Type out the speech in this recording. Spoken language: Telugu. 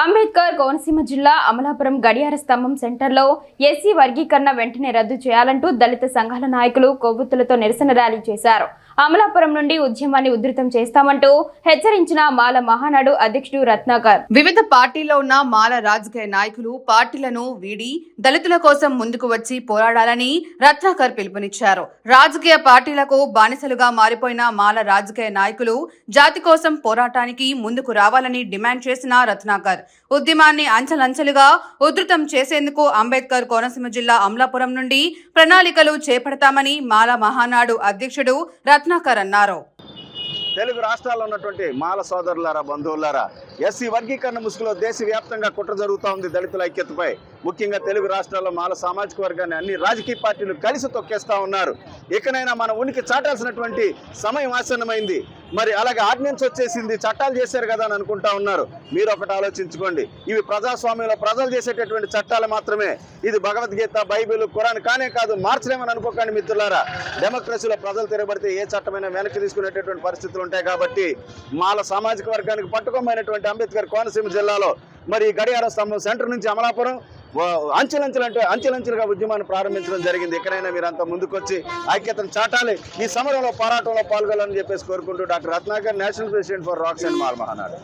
అంబేద్కర్ కోనసీమ జిల్లా అమలాపురం గడియార స్తంభం సెంటర్లో ఎస్సీ వర్గీకరణ వెంటనే రద్దు చేయాలంటూ దళిత సంఘాల నాయకులు కొవ్వొత్తులతో నిరసన ర్యాలీ చేశారు. అమలాపురం నుండి ఉద్యమాన్ని ఉధృతం చేస్తామంటూ హెచ్చరించిన మాల మహానాడు అధ్యక్షుడు రత్నాకర్. వివిధ పార్టీల్లో ఉన్న మాల రాజకీయ నాయకులు పార్టీలను వీడి దళితుల కోసం ముందుకు వచ్చి పోరాడాలని రత్నాకర్ పిలుపునిచ్చారు. రాజకీయ పార్టీలకు బానిసలుగా మారిపోయిన మాల రాజకీయ నాయకులు జాతి కోసం పోరాటానికి ముందుకు రావాలని డిమాండ్ చేసిన రత్నాకర్. ఉద్యమాన్ని అంచెలంచెలుగా ఉధృతం చేసేందుకు అంబేద్కర్ కోనసీమ జిల్లా అమలాపురం నుండి ప్రణాళికలు చేపడతామని మాల మహానాడు అధ్యక్షుడు రత్నాకర్ అన్నారు. తెలుగు రాష్ట్రాల్లో ఉన్నటువంటి మాల సోదరులారా బంధువులారా ఎస్సీ వర్గీకరణ ముసుగులో దేశవ్యాప్తంగా కుట్ర జరుగుతూ ఉంది దళితుల ఐక్యతపై. ముఖ్యంగా తెలుగు రాష్ట్రాల్లో మాల సామాజిక వర్గాన్ని అన్ని రాజకీయ పార్టీలు కలిసి తొక్కేస్తా ఉన్నారు. ఇకనైనా మన ఉనికి చాటాల్సినటువంటి సమయం ఆసన్నమైంది. మరి అలాగే ఆర్డినెన్స్ వచ్చేసింది చట్టాలు చేశారు కదా అని అనుకుంటా ఉన్నారు. మీరు ఒకటి ఆలోచించుకోండి. ఇవి ప్రజాస్వామ్యంలో ప్రజలు చేసేటటువంటి చట్టాలు మాత్రమే. ఇది భగవద్గీత బైబిల్ ఖురాన్ కానే కాదు మార్చలేమని అనుకోకండి మిత్రులారా. డెమోక్రసీలో ప్రజలు తిరగబడితే ఏ చట్టమైనా వెనక్కి తీసుకునేటటువంటి పరిస్థితులు ఉంటాయి కాబట్టి మాల సామాజిక వర్గానికి పట్టుకోమైనటువంటి అంబేద్కర్ కోనసీమ జిల్లాలో మరి గడియార స్తంభం సెంటర్ నుంచి అమలాపురం అంచెలంచెలంటే అంటే అంచెలంచెలుగా ఉద్యమాన్ని ప్రారంభించడం జరిగింది. ఎక్కడైనా మీరంతా ముందుకొచ్చి ఐక్యతను చాటాలి. ఈ సమరంలో పోరాటంలో పాల్గొనాలని చెప్పేసి కోరుకుంటూ doctor Ratnakar national president for rocks and mall Mahanadu.